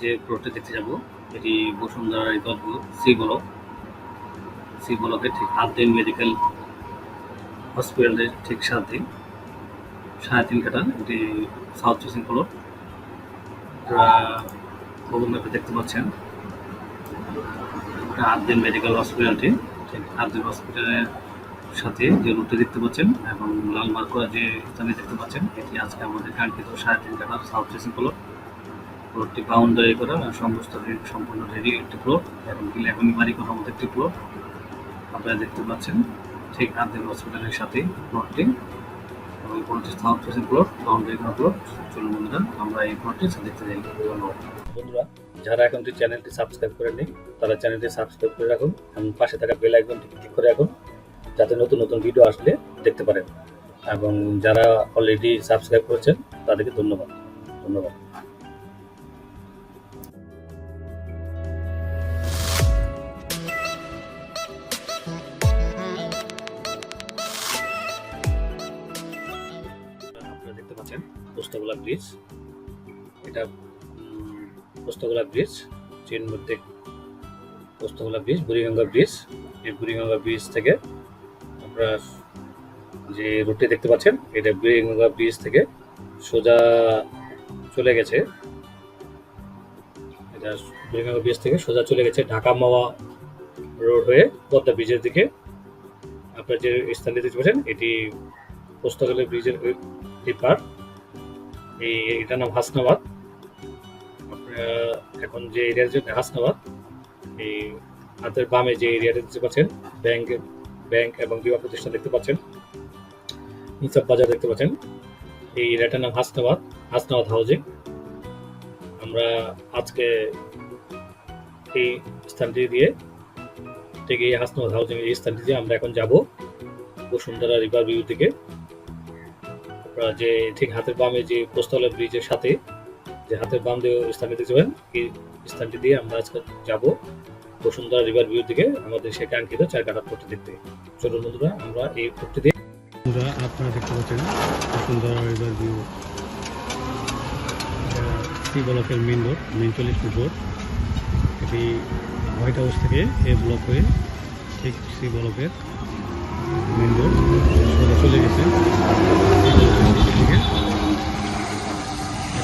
যে প্লটে দেখতে যাব, এটি বসুন্ধরা রিকর্ড সি ব্লক সি ব্লকের ঠিক আদ্দিন মেডিকেল হসপিটালের ঠিক সাথে সাড়ে তিন কাটা এটি সাউথ ফেসিং প্লট গুগল ম্যাপে দেখতে পাচ্ছেন আদ্দিন মেডিকেল হসপিটালটি ঠিক আদ্দিন হসপিটালের সাথে যে রুটটি দেখতে পাচ্ছেন এবং লাল মার্ক করা যে স্থানে দেখতে পাচ্ছেন, এটি আজকে আমাদের কাঙ্ক্ষিত সাড়ে তিন কাটা সাউথ ফেসিং প্লট প্লটটি বাউন্ডারি করা সমস্ত সম্পূর্ণ রেডি একটি প্লট এবং এখনই বাড়ি করার মতো একটি প্লট আপনারা দেখতে পাচ্ছেন। ঠিক আদ্দিন হসপিটালের সাথে প্লটটি এবং প্লটটি ফেসিং প্লট বাউন্ডারি করা প্লট চলুন বন্ধুরা, আমরা এই প্লটটি দেখতে যাই। ধন্যবাদ। বন্ধুরা, যারা এখনটি চ্যানেলটি সাবস্ক্রাইব করেননি, তারা চ্যানেলটি সাবস্ক্রাইব করে রাখুন এবং পাশে থাকা বেল আইকনটি ক্লিক করে রাখুন, যাতে নতুন নতুন ভিডিও আসলে দেখতে পারেন। এবং যারা অলরেডি সাবস্ক্রাইব করেছেন, তাদেরকে ধন্যবাদ। ধন্যবাদ। দেখতে পোস্তগোলা ব্রিজ এটা পোস্তগোলা ব্রিজ চীন মধ্যে পোস্তগোলা ব্রিজ বুড়িগঙ্গা ব্রিজ এই বুড়িগঙ্গা ব্রিজ থেকে আপনারা যে রুটটি দেখতে পাচ্ছেন, এটা বুড়িগঙ্গা ব্রিজ থেকে সোজা চলে গেছে। এটা বুড়িগঙ্গা ব্রিজ থেকে সোজা চলে গেছে ঢাকা মাওয়া রোড হয়ে পদ্মা ব্রিজের দিকে। আপনার যে স্থানটি দেখতে পাচ্ছেন, এটি পোস্তগোলা ব্রিজের এই পার এই এটার নাম হাসনাবাদ। এখন যে এরিয়ার জন্য হাসনাবাদ, এই হাতের বামে যে এরিয়াটা দেখতে পাচ্ছেন, ব্যাংক ব্যাংক এবং বিমা প্রতিষ্ঠান দেখতে পাচ্ছেন নিচাব বাজার দেখতে পাচ্ছেন, এই এরিয়াটার নাম হাসনাবাদ হাসনাবাদ হাউজিং। আমরা আজকে এই স্থানটি দিয়ে ঠিক এই হাসনাবাদ হাউজিং এই স্থানটি দিয়ে আমরা এখন যাব বসুন্ধরা রিভার ভিউ থেকে। যে ঠিক হাতের বামে যে পোস্তলা ব্রিজের সাথে যে হাতের বাম দিয়ে স্থানটি দেখতে পাবেন এই স্থানটি দিয়ে আমরা আজকে যাব বসুন্ধরা রিভার ভিউ দিকে, আমাদের সে কাঙ্ক্ষিত চার কাটা পথটি দেখতে। চলুন বন্ধুরা, আমরা এই পথটি দিয়ে বন্ধুরা, আপনারা দেখতে পাচ্ছেন বসুন্ধরা রিভার ভিউ সি ব্লকের মেন রোড মেন চল্লিশ ফুট রোড এটি হোয়াইট হাউস থেকে এ ব্লক হয়ে ঠিক সি ব্লকের মেন রোড চলে গেছে।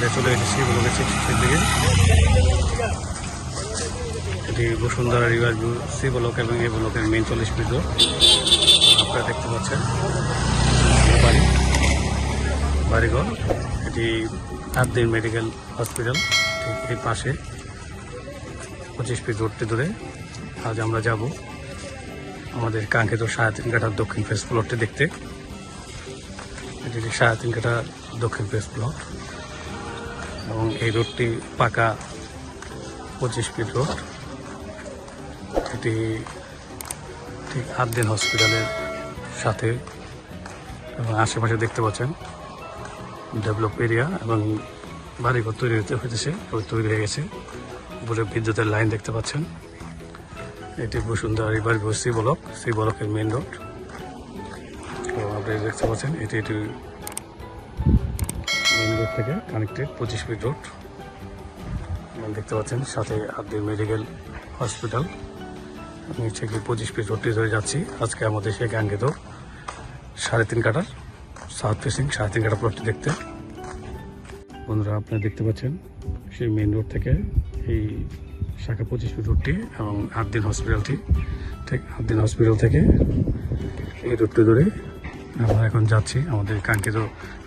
এটা চলে গেছে ব্লকের সিক্সটির দিকে। এটি Bashundhara river view, C block এবং এ ব্লকের মেন চল্লিশ ফিট আপনারা দেখতে পাচ্ছেন বাড়ি, বাড়িঘর। এটি আদ্দিন মেডিকেল হসপিটাল, ঠিক এই পাশে। পঁচিশ ফিট রোডটি ধরে আজ আমরা যাব আমাদের কাঙ্ক্ষিত সাড়ে তিন কাঠার দক্ষিণ ফেস প্লটটি দেখতে। এটি সাড়ে তিন কাঠা দক্ষিণ ফেস প্লট এবং এই রোডটি পাকা পঁচিশ ফিট রোড। এটি ঠিক আদ্দিন হসপিটালের সাথে এবং আশেপাশে দেখতে পাচ্ছেন ডেভেলপ এরিয়া এবং বাড়িঘর তৈরি হতে হয়েছে তৈরি হয়ে গেছে। উপরে বিদ্যুতের লাইন দেখতে পাচ্ছেন। এটি Bashundhara river view C block, C ব্লকের মেন রোড। তো আপনি দেখতে পাচ্ছেন, এটি এটি মেন রোড থেকে কানেক্টেড পঁচিশ ফিট রোড। দেখতে পাচ্ছেন, সাথে আদ্দিন মেডিকেল হসপিটাল। নিচে গিয়ে পঁচিশ ফিট রোডটি ধরে যাচ্ছি। আজকে আমাদের সেই কাঙ্ক্ষিত সাড়ে তিন কাটার সাউথ ফেসিং সাড়ে তিন কাটা প্লটটি দেখতে। বন্ধুরা, আপনারা দেখতে পাচ্ছেন, সেই মেন রোড থেকে এই শাখা পঁচিশ ফিট রোডটি এবং আটদিন হসপিটালটি ঠিক আটদিন হসপিটাল থেকে এই রোডটি ধরে আমরা এখন যাচ্ছি আমাদের কাঙ্ক্ষিত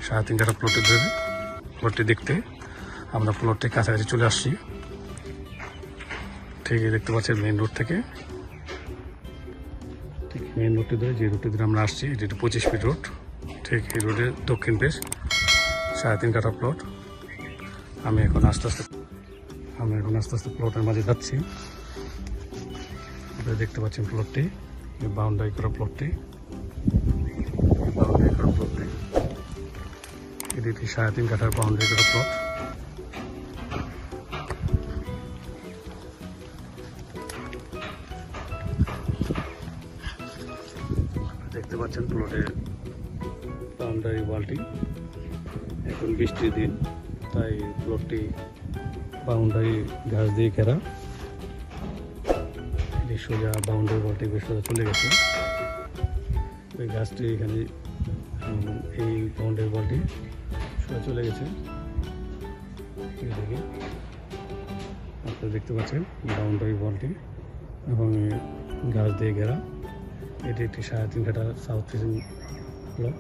সাড়ে তিন কাটা প্লটটি ধরে। প্লটটি দেখতে আমরা প্লটটির কাছাকাছি চলে আসছি। ঠিক দেখতে পাচ্ছেন মেন রোড থেকে। ঠিক মেন রোডটি ধরে যে রোডটি ধরে আমরা আসছি, এটি একটু পঁচিশ ফিট রোড ঠিক এই রোডের দক্ষিণ পেশ, সাড়ে তিন কাটা প্লট আমি এখন আস্তে আস্তে আমি এখন আস্তে আস্তে প্লটের মাঝে যাচ্ছি। দেখতে পাচ্ছেন প্লটটি বাউন্ডারি করা প্লটটি একটি সাড়ে তিন কাঠার বাউন্ডারি করা প্লট দেখতে পাচ্ছেন প্লটের বাউন্ডারি ওয়ালটি এখন বৃষ্টির দিন, তাই প্লটটি বাউন্ডারি ঘাস দিয়ে ঘেরা। সোজা বাউন্ডারি বলটি বেশ সোজা চলে গেছে। ওই গাছটি এখানে এই বাউন্ডারি সোজা চলে গেছে। এদিকে আপনারা দেখতে পাচ্ছেন বাউন্ডারি বলটি এবং গাছ দিয়ে ঘেরা। এটি একটি সাড়ে তিন ঘাটা সাউথ ফেসিং প্লট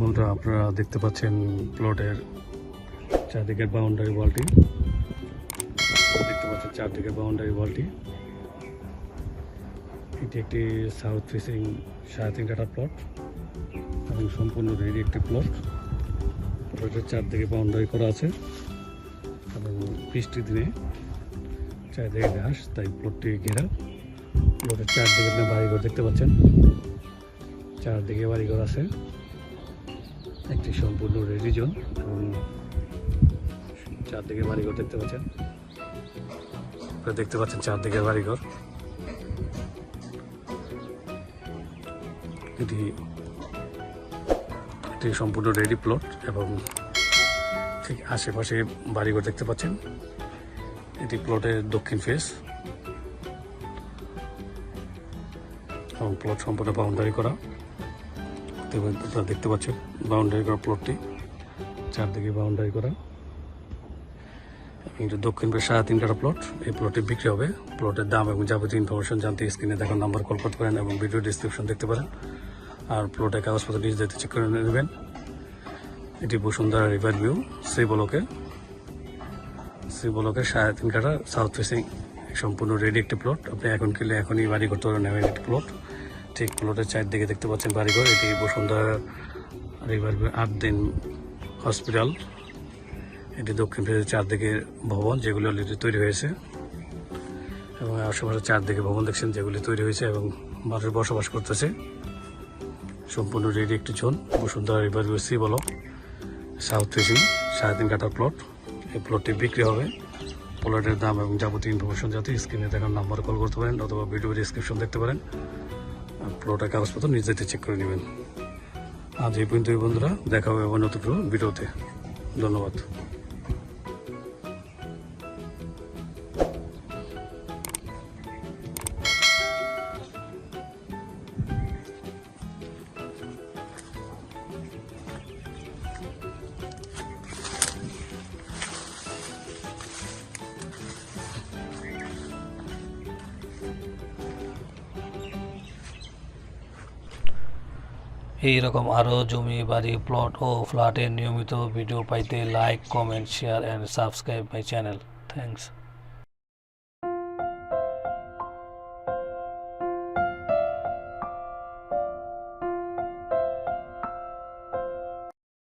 বন্ধুরা, আপনারা দেখতে পাচ্ছেন প্লটের চারদিকের বাউন্ডারি ওয়ালটি চারদিকের বাউন্ডারি ওয়ালটি এটি একটি সাউথ ফেসিং সাড়ে তিন কাঠা প্লট এবং সম্পূর্ণ রেডি একটি প্লট প্লটের চারদিকে বাউন্ডারি করা আছে এবং বৃষ্টির দিনে চারদিকে ঘাস, তাই প্লটটি ঘেরা। প্লটের চারদিকে আপনি বাড়িঘর দেখতে পাচ্ছেন। চারদিকে বাড়িঘর আছে। একটি সম্পূর্ণ রেডি জোন এবং চারদিকে বাড়িঘর দেখতে পাচ্ছেন। আপনারা দেখতে পাচ্ছেন চারদিকে বাড়িঘর। এটি এটি সম্পূর্ণ রেডি প্লট এবং ঠিক আশেপাশে বাড়িঘর দেখতে পাচ্ছেন। এটি প্লটের দক্ষিণ ফেস এবং প্লট সম্পূর্ণ বাউন্ডারি করা। আপনারা দেখতে পাচ্ছেন বাউন্ডারি করা প্লটটি চারদিকে বাউন্ডারি করা। দক্ষিণ পাশে সাড়ে তিন কাটা প্লট এই প্লটে বিক্রি হবে। প্লটের দাম এবং যাবতীয় ইনফরমেশন জানতে স্ক্রিনে দেখার নাম্বার কল করতে পারেন এবং ভিডিও ডিসক্রিপশন দেখতে পারেন। আর প্লটের কাগজপত্র নিজ দায়িত্বে চেক করে নেবেন। এটি বসুন্ধরা রিভার ভিউ শ্রী বলকে। শ্রী বলকে সাড়ে তিন কাটা সাউথ ফেসিং সম্পূর্ণ রেডি একটি প্লট আপনি এখন কিনলে এখনই বাড়ি করতে পারেন এমন একটি প্লট ঠিক প্লটের চারদিকে দেখতে পাচ্ছেন বাড়িঘর। এটি বসুন্ধরা রিভার ভিউ আট দিন হসপিটাল এটি দক্ষিণ ফেসের চারদিকে ভবন যেগুলো অলরেডি তৈরি হয়েছে। এবং আশেপাশে চারদিকে ভবন দেখছেন যেগুলি তৈরি হয়েছে এবং মানুষ বসবাস করতেছে। সম্পূর্ণ রেডি একটি জোন বসুন্ধরা রিভার সি বলো। সাউথ ফেসিং সাড়ে তিন কাটার প্লট এই প্লটটি বিক্রি হবে। প্লটের দাম এবং যাবতীয় ইনফরমেশন যাতে স্ক্রিনে দেখার নাম্বার কল করতে পারেন অথবা ভিডিও ডিসক্রিপশন দেখতে পারেন। প্লটের কাগজপত্র নিজেতে চেক করে নেবেন। আজ এই পর্যন্তই বন্ধুরা। দেখা হবে আবার নতুন ভিডিওতে ধন্যবাদ। এই রকম আরও জমি, বাড়ি প্লট ও ফ্ল্যাটের নিয়মিত ভিডিও পাইতে like comment share and subscribe my channel thanks